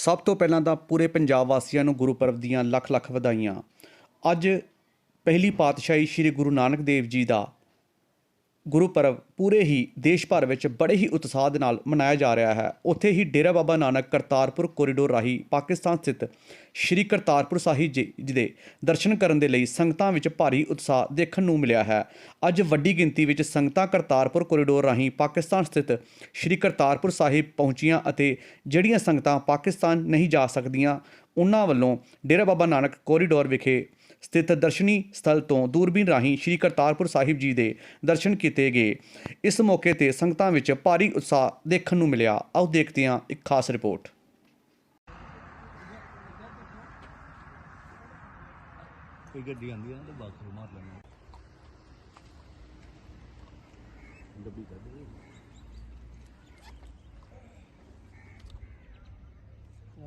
ਸਭ ਤੋਂ ਪਹਿਲਾਂ ਤਾਂ ਪੂਰੇ ਪੰਜਾਬ ਵਾਸੀਆਂ ਨੂੰ ਗੁਰਪੁਰਬ ਦੀਆਂ ਲੱਖ ਲੱਖ ਵਧਾਈਆਂ। ਅੱਜ ਪਹਿਲੀ ਪਾਤਸ਼ਾਹੀ ਸ੍ਰੀ ਗੁਰੂ ਨਾਨਕ ਦੇਵ ਜੀ ਦਾ ਗੁਰਪੁਰਬ ਪੂਰੇ ਹੀ ਦੇਸ਼ ਭਰ ਵਿੱਚ ਬੜੇ ਹੀ ਉਤਸ਼ਾਹ ਦੇ ਨਾਲ ਮਨਾਇਆ ਜਾ ਰਿਹਾ ਹੈ। ਉੱਥੇ ਹੀ ਡੇਰਾ ਬਾਬਾ ਨਾਨਕ ਕਰਤਾਰਪੁਰ ਕੋਰੀਡੋਰ ਰਾਹੀਂ ਪਾਕਿਸਤਾਨ ਸਥਿਤ ਸ੍ਰੀ ਕਰਤਾਰਪੁਰ ਸਾਹਿਬ ਜੀ ਜੀ ਦੇ ਦਰਸ਼ਨ ਕਰਨ ਦੇ ਲਈ ਸੰਗਤਾਂ ਵਿੱਚ ਭਾਰੀ ਉਤਸ਼ਾਹ ਦੇਖਣ ਨੂੰ ਮਿਲਿਆ ਹੈ। ਅੱਜ ਵੱਡੀ ਗਿਣਤੀ ਵਿੱਚ ਸੰਗਤਾਂ ਕਰਤਾਰਪੁਰ ਕੋਰੀਡੋਰ ਰਾਹੀਂ ਪਾਕਿਸਤਾਨ ਸਥਿਤ ਸ੍ਰੀ ਕਰਤਾਰਪੁਰ ਸਾਹਿਬ ਪਹੁੰਚੀਆਂ ਅਤੇ ਜਿਹੜੀਆਂ ਸੰਗਤਾਂ ਪਾਕਿਸਤਾਨ ਨਹੀਂ ਜਾ ਸਕਦੀਆਂ, ਉਹਨਾਂ ਵੱਲੋਂ ਡੇਰਾ ਬਾਬਾ ਨਾਨਕ ਕੋਰੀਡੋਰ ਵਿਖੇ ਸਥਿਤ ਦਰਸ਼ਨੀ ਸਥਲ ਤੋਂ ਦੂਰਬੀਨ ਰਾਹੀਂ ਸ੍ਰੀ ਕਰਤਾਰਪੁਰ ਸਾਹਿਬ ਜੀ ਦੇ ਦਰਸ਼ਨ ਕੀਤੇ ਗਏ। ਇਸ ਮੌਕੇ ਤੇ ਸੰਗਤਾਂ ਵਿੱਚ ਭਾਰੀ ਉਤਸ਼ਾਹ ਦੇਖਣ ਨੂੰ ਮਿਲਿਆ। ਆਓ ਦੇਖਦੇ ਹਾਂ ਇੱਕ ਖਾਸ ਰਿਪੋਰਟ। ਕੋਈ ਗੱਡੀ ਆਂਦੀ ਆ ਨਾ ਤਾਂ ਬਾਥਰੂਮ ਮਾਰ ਲੈਣਾ। ਡੱਬੀ ਕੱਢ ਦੇ।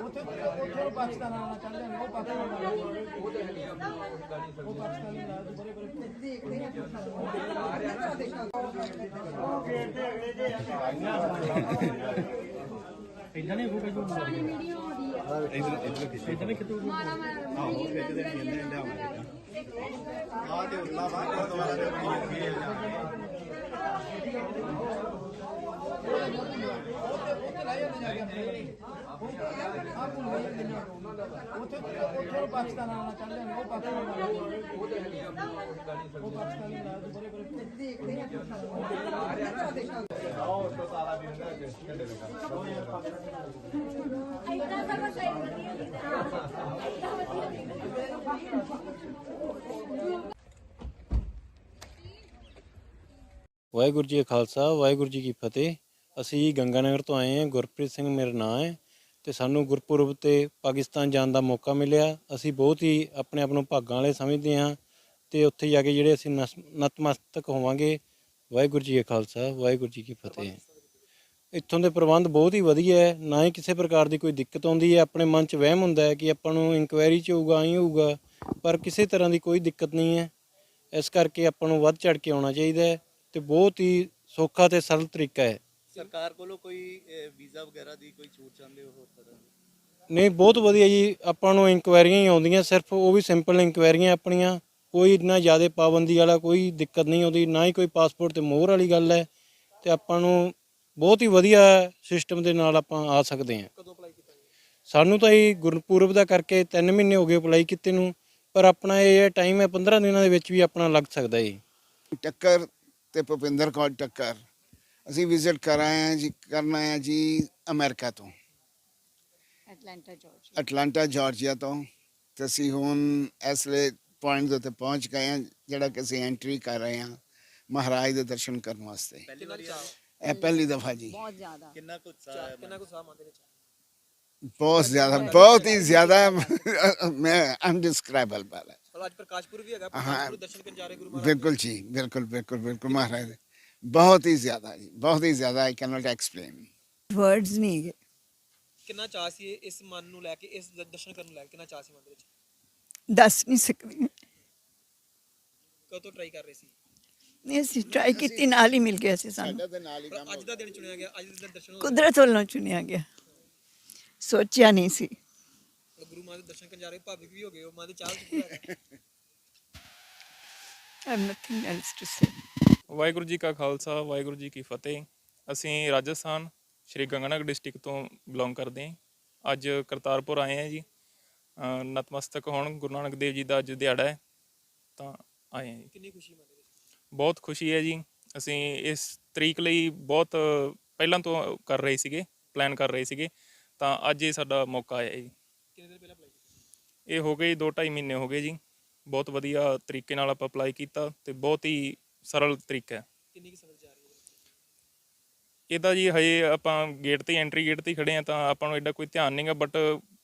ਉੱਥੇ ਉੱਥੇ ਉਹ ਪਾਕਿਸਤਾਨ ਆਉਣਾ ਚਾਹੁੰਦੇ ਨੇ ਉਹ ਪਾਕਿਸਤਾਨ ਉਹ ਦੇਖਦੇ ਆ ਉਹ ਪਾਕਿਸਤਾਨੀ ਰਾਜ ਦੇ ਬਰੇ ਬਰੇ ਦੇਖਦੇ ਆ ਉਹ ਗੇਟ ਦੇ ਅਗਲੇ ਦੇ ਇਦਾਂ ਨਹੀਂ ਹੋਊਗਾ ਜੋ ਸਾਰੀ ਮੀਡੀਆ ਆਉਂਦੀ ਹੈ ਇਧਰ ਇਧਰ ਕਿੱਥੇ ਇਦਾਂ ਨਹੀਂ ਕਿਤੋਂ ਮਾਰਾ ਮਾਰਾ ਉਹ ਖੇਡਦੇ ਨੇ ਇੰਨੇ ਇੰਨੇ ਆਉਂਦੇ ਆ ਦੇ ਉੱਲਾ ਬਾਹਰ ਦੁਆਰਾ ਦੇ ਬਣੀ ਹੈ ਖਾਲਸਾ ਵਾਹਿਗੁਰੂ ਜੀ ਕੀ ਫਤਿਹ ਅਸੀਂ ਗੰਗਾਨਗਰ ਤੋਂ ਆਏ ਹਾਂ, ਗੁਰਪ੍ਰੀਤ ਸਿੰਘ ਮੇਰਾ ਨਾਮ ਹੈ ਤੇ ਸਾਨੂੰ ਗੁਰਪੁਰਬ ਤੇ ਪਾਕਿਸਤਾਨ ਜਾਣ ਦਾ ਮੌਕਾ ਮਿਲਿਆ। ਅਸੀਂ ਬਹੁਤ ਹੀ ਆਪਣੇ ਆਪ ਨੂੰ ਭਾਗਾਂ ਵਾਲੇ ਸਮਝਦੇ ਹਾਂ ਤੇ ਉੱਥੇ ਜਾ ਕੇ ਜਿਹੜੇ ਅਸੀਂ ਨਸ- ਨਤਮਸਤਕ ਹੋਵਾਂਗੇ, ਵਾਹਿਗੁਰੂ ਜੀ ਕਾ ਖਾਲਸਾ, ਵਾਹਿਗੁਰੂ ਜੀ ਕੀ ਫਤਿਹ। ਇੱਥੋਂ ਦੇ ਪ੍ਰਬੰਧ ਬਹੁਤ ਹੀ ਵਧੀਆ ਹੈ, ਨਾ ਹੀ ਕਿਸੇ ਪ੍ਰਕਾਰ ਦੀ ਕੋਈ ਦਿੱਕਤ ਆਉਂਦੀ ਹੈ, ਆਪਣੇ ਮਨ 'ਚ ਵਹਿਮ ਹੁੰਦਾ ਹੈ ਕਿ ਆਪਾਂ ਨੂੰ ਇਨਕੁਆਇਰੀ 'ਚ ਹੋਊਗਾ ਐਂ ਹੋਊਗਾ, ਪਰ ਕਿਸੇ ਤਰ੍ਹਾਂ ਦੀ ਕੋਈ ਦਿੱਕਤ ਨਹੀਂ ਹੈ। ਇਸ ਕਰਕੇ ਆਪਾਂ ਨੂੰ ਵੱਧ ਚੜ ਕੇ ਆਉਣਾ ਚਾਹੀਦਾ ਹੈ ਤੇ ਬਹੁਤ ਹੀ ਸੌਖਾ ਤੇ ਸਰਲ ਤਰੀਕਾ ਹੈ। ਸਰਕਾਰ ਕੋਲੋਂ ਕੋਈ ਵੀਜ਼ਾ ਵਗੈਰਾ ਦੀ ਕੋਈ ਛੂਟ ਚਾਹੁੰਦੇ ਹੋ ਹੋਰ ਤਰ੍ਹਾਂ ਦੀ? ਨਹੀਂ ਬਹੁਤ ਵਧੀਆ ਜੀ। ਆਪਾਂ ਨੂੰ ਇਨਕੁਆਇਰੀਆਂ ਹੀ ਆਉਂਦੀਆਂ ਸਿਰਫ ਉਹ ਵੀ ਸਿੰਪਲ ਇਨਕੁਆਇਰੀਆਂ ਆਪਣੀਆਂ। ਕੋਈ ਇੰਨਾ ਜ਼ਿਆਦਾ ਪਾਬੰਦੀ ਵਾਲਾ ਕੋਈ ਦਿੱਕਤ ਨਹੀਂ ਆਉਂਦੀ ਨਾ ਹੀ ਕੋਈ ਪਾਸਪੋਰਟ ਤੇ ਮੋਹਰ ਵਾਲੀ ਗੱਲ ਹੈ। ਤੇ ਆਪਾਂ ਨੂੰ ਬਹੁਤ ਹੀ ਵਧੀਆ ਸਿਸਟਮ ਦੇ ਨਾਲ ਆਪਾਂ ਆ ਸਕਦੇ ਹਾਂ। ਕਦੋਂ ਅਪਲਾਈ ਕੀਤਾ ਸਾਨੂੰ ਤਾਂ ਇਹ ਗੁਰਪੁਰਬ ਦਾ ਕਰਕੇ 3 ਮਹੀਨੇ ਹੋ ਗਏ ਅਪਲਾਈ ਕੀਤੇ ਨੂੰ ਪਰ ਆਪਣਾ ਇਹ ਟਾਈਮ ਹੈ 15 ਦਿਨਾਂ ਦੇ ਵਿੱਚ ਵੀ ਆਪਣਾ ਲੱਗ ਸਕਦਾ ਹੈ ਟੱਕਰ ਤੇ ਭੁਪਿੰਦਰ ਕੌਰ ਟੱਕਰ। ਅਸੀਂ ਵਿਜ਼ਿਟ ਕਰ ਆਏ ਹਾਂ ਜੀ ਕਰਨ ਆਏ ਹਾਂ ਜੀ ਅਮਰੀਕਾ ਤੋਂ। ਐਟਲਾਂਟਾ ਜਾਰਜੀਆ ਅਟਲਾਂਟਾ ਜਾਰਜੀਆ ਤੋਂ। ਤੇ ਅਸੀਂ ਹੁਣ ਇਸ ਲਈ ਪੁਆਇੰਟ ਦੇ ਉੱਤੇ ਪਹੁੰਚ ਗਏ ਹਾਂ ਜਿਹੜਾ ਕਿ ਅਸੀਂ ਐਂਟਰੀ ਕਰ ਰਹੇ ਹਾਂ ਮਹਾਰਾਜ ਦੇ ਦਰਸ਼ਨ ਕਰਨ ਵਾਸਤੇ। ਪਹਿਲੀ ਵਾਰੀ ਇਹ ਪਹਿਲੀ ਦਫਾ ਜੀ। ਬਹੁਤ ਜ਼ਿਆਦਾ। ਕਿੰਨਾ ਕੁ ਉਤਸ਼ਾਹ ਹੈ ਕਿੰਨਾ ਕੁ ਉਤਸ਼ਾਹ ਮੰਨਦੇ ਨੇ ਬਹੁਤ ਜ਼ਿਆਦਾ ਬਹੁਤ ਹੀ ਜ਼ਿਆਦਾ ਮੈਂ ਅਨਡਿਸਕ੍ਰਾਈਬਲ ਵਾਲਾ ਪਰ ਅੱਜ ਪ੍ਰਕਾਸ਼ਪੁਰ ਵੀ ਹੈਗਾ ਹਾਂ। ਪ੍ਰਕਾਸ਼ਪੁਰ ਦਰਸ਼ਨ ਕਰਨ ਜਾ ਰਹੇ ਗੁਰੂ ਮਹਾਰਾਜ ਬਿਲਕੁਲ ਜੀ ਬਿਲਕੁਲ ਬਿਲਕੁਲ ਬਿਲਕੁਲ ਮਹਾਰਾਜ। ਦੇ ਬਹੁਤ ਹੀ ਜ਼ਿਆਦਾ ਜੀ ਬਹੁਤ ਹੀ ਜ਼ਿਆਦਾ I can not explain words ਨਹੀਂ ਹੈਗੇ। ਕਿੰਨਾ ਚਾਹ ਸੀ ਇਸ ਮਨ ਨੂੰ ਲੈ ਕੇ ਇਸ ਦ- ਦਰਸ਼ਨ ਕਰਨ ਨੂੰ ਲੈ ਕੇ ਕਿੰਨਾ ਚਾਹ ਸੀ ਮਨ ਦੇ ਵਿੱਚ? ਦੱਸ ਨਹੀਂ ਸਕਦੀ ਕਦੋਂ ਟਰਾਈ ਕਰ ਰਹੇ ਸੀ? ਨਹੀਂ ਅਸੀਂ ਟਰਾਈ ਕੀਤੀ ਨਾਲ ਹੀ ਮਿਲ ਗਿਆ ਸੀ ਸਾਨੂੰ। ਸਾਡਾ ਦੇ ਨਾਲ ਹੀ ਕੰਮ ਪਰ ਅੱਜ ਦਾ ਦਿਨ ਚੁਣਿਆ ਗਿਆ। ਅੱਜ ਦੇ ਦਿਨ ਦਰਸ਼ਨ। ਕੁਦਰਤ ਵੱਲੋਂ ਚੁਣਿਆ ਗਿਆ। ਸੋਚਿਆ ਨਹੀਂ ਸੀ। ਗੁਰੂ ਮਹਾਰਾਜ ਦੇ ਦਰਸ਼ਨ ਕਰਨ ਜਾ ਰਹੇ ਭਾਵਿਕ ਵੀ ਹੋ ਗਏ ਉਹ ਮਨ ਦੇ ਚਾਹ ਚ ਪੂਰਾ ਹੈ। I have nothing else to say Waheguru ji ਕਾ ਖਾਲਸਾ ਵਾਹਿਗੁਰੂ ਜੀ ਕੀ ਫਤਿਹ। ਅਸੀਂ ਰਾਜਸਥਾਨ ਸ਼੍ਰੀ ਗੰਗਾਨਗਰ ਡਿਸਟ੍ਰਿਕਟ ਤੋਂ ਬਿਲੋਂਗ ਕਰਦੇ ਹਾਂ। ਅੱਜ ਕਰਤਾਰਪੁਰ ਆਏ ਹਾਂ ਜੀ। ਨਤਮਸਤਕ ਹੋਣ ਗੁਰੂ ਨਾਨਕ ਦੇਵ ਜੀ ਦਾ ਅੱਜ ਦਿਹਾੜਾ ਹੈ। ਤਾਂ ਆਏ ਹਾਂ ਜੀ। ਕਿੰਨੀ ਖੁਸ਼ੀ ਮਨ ਵਿੱਚ ਬਹੁਤ ਖੁਸ਼ੀ ਹੈ ਜੀ। ਅਸੀਂ ਇਸ ਤਰੀਕ ਲਈ ਬਹੁਤ ਪਹਿਲਾਂ ਤੋਂ ਕਰ ਰਹੇ ਸੀਗੇ ਪਲਾਨ ਕਰ ਰਹੇ ਸੀਗੇ। ਤਾਂ ਅੱਜ ਇਹ ਸਾਡਾ ਮੌਕਾ ਆਇਆ ਜੀ। ਕਿੰਨੇ ਦਿਨ ਪਹਿਲਾਂ ਅਪਲਾਈ ਕੀਤਾ? ਇਹ ਹੋ ਗਏ 2.5 ਮਹੀਨੇ ਹੋ ਗਏ ਜੀ। ਬਹੁਤ ਵਧੀਆ ਤਰੀਕੇ ਨਾਲ ਆਪਾਂ ਅਪਲਾਈ ਕੀਤਾ ਤੇ ਬਹੁਤ ਹੀ ਸਰਲ ਤਰੀਕਾ ਹੈ। ਕਿੰਨੀ ਕਿ ਸਮਝ ਜਾ ਰਹੀ ਹੈ? ਇਹਦਾ ਜੀ ਹਜੇ ਆਪਾਂ ਗੇਟ ਤੇ ਐਂਟਰੀ ਗੇਟ ਤੇ ਹੀ ਖੜੇ ਆ ਤਾਂ ਆਪਾਂ ਨੂੰ ਐਡਾ ਕੋਈ ਧਿਆਨ ਨਹੀਂਗਾ ਬਟ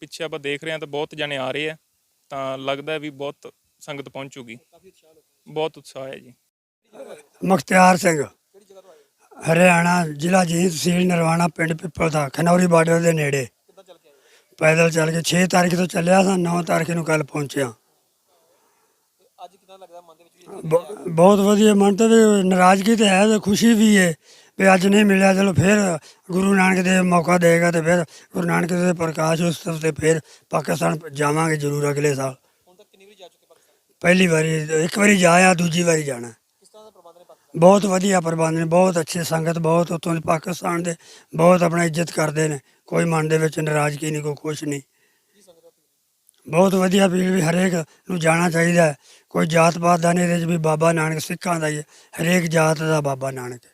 ਪਿੱਛੇ ਆਪਾਂ ਦੇਖ ਰਹੇ ਆ ਤਾਂ ਬਹੁਤ ਜਣੇ ਆ ਰਹੇ ਆ ਤਾਂ ਲੱਗਦਾ ਵੀ ਬਹੁਤ ਸੰਗਤ ਪਹੁੰਚੂਗੀ। ਬਹੁਤ ਉਤਸ਼ਾਹ ਹੈ ਜੀ। ਮੁਖਤਿਆਰ ਸਿੰਘ। ਹਰਿਆਣਾ ਜ਼ਿਲ੍ਹਾ ਜੀਂਦ ਤਹਿਸੀਲ ਨਰਵਾਣਾ ਪਿੰਡ ਪਿੱਪਲ ਦਾ ਖਨੌਰੀ ਬਾਰਡਰ ਦੇ ਨੇੜੇ। ਪੈਦਲ ਚੱਲ ਕੇ 6 ਤਾਰੀਖ ਤੋਂ ਚੱਲਿਆ ਸਾਂ 9 ਤਾਰੀਖ ਨੂੰ ਕੱਲ ਪਹੁੰਚਿਆ। ਬ- ਬਹੁਤ ਵਧੀਆ ਮਨ ਤੇ ਵੀ ਨਾਰਾਜ਼ਗੀ ਤੇ ਹੈ ਤੇ ਖੁਸ਼ੀ ਵੀ ਹੈ ਵੀ ਅੱਜ ਨਹੀਂ ਮਿਲਿਆ ਚਲੋ ਫਿਰ ਗੁਰੂ ਨਾਨਕ ਦੇਵ ਮੌਕਾ ਦੇਗਾ ਤੇ ਫਿਰ ਗੁਰੂ ਨਾਨਕ ਦੇਵ ਦੇ ਪ੍ਰਕਾਸ਼ ਉਤਸਵ ਤੇ ਫਿਰ ਪਾਕਿਸਤਾਨ ਜਾਵਾਂਗੇ ਜ਼ਰੂਰ ਅਗਲੇ ਸਾਲ। ਪਹਿਲੀ ਵਾਰੀ ਇੱਕ ਵਾਰੀ ਜਾਇਆ ਦੂਜੀ ਵਾਰੀ ਜਾਣਾ। ਬਹੁਤ ਵਧੀਆ ਪ੍ਰਬੰਧ ਨੇ ਬਹੁਤ ਅੱਛੇ ਸੰਗਤ ਬਹੁਤ ਉੱਥੋਂ ਦੇ ਪਾਕਿਸਤਾਨ ਦੇ ਬਹੁਤ ਆਪਣਾ ਇੱਜ਼ਤ ਕਰਦੇ ਨੇ। ਕੋਈ ਮਨ ਦੇ ਵਿੱਚ ਨਾਰਾਜ਼ਗੀ ਨਹੀਂ ਕੋਈ ਕੁਛ ਨਹੀਂ। ਬਹੁਤ ਵਧੀਆ ਵੀ ਵੀ ਹਰੇਕ ਨੂੰ ਜਾਣਾ ਚਾਹੀਦਾ ਹੈ। ਕੋਈ ਜਾਤ ਪਾਤ ਦਾ ਨਹੀਂ, ਇਹਦੇ 'ਚ ਵੀ ਬਾਬਾ ਨਾਨਕ ਸਿੱਖਾਂ ਦਾ ਹੀ ਹੈ ਹਰੇਕ ਜਾਤ ਦਾ ਬਾਬਾ ਨਾਨਕ ਹੈ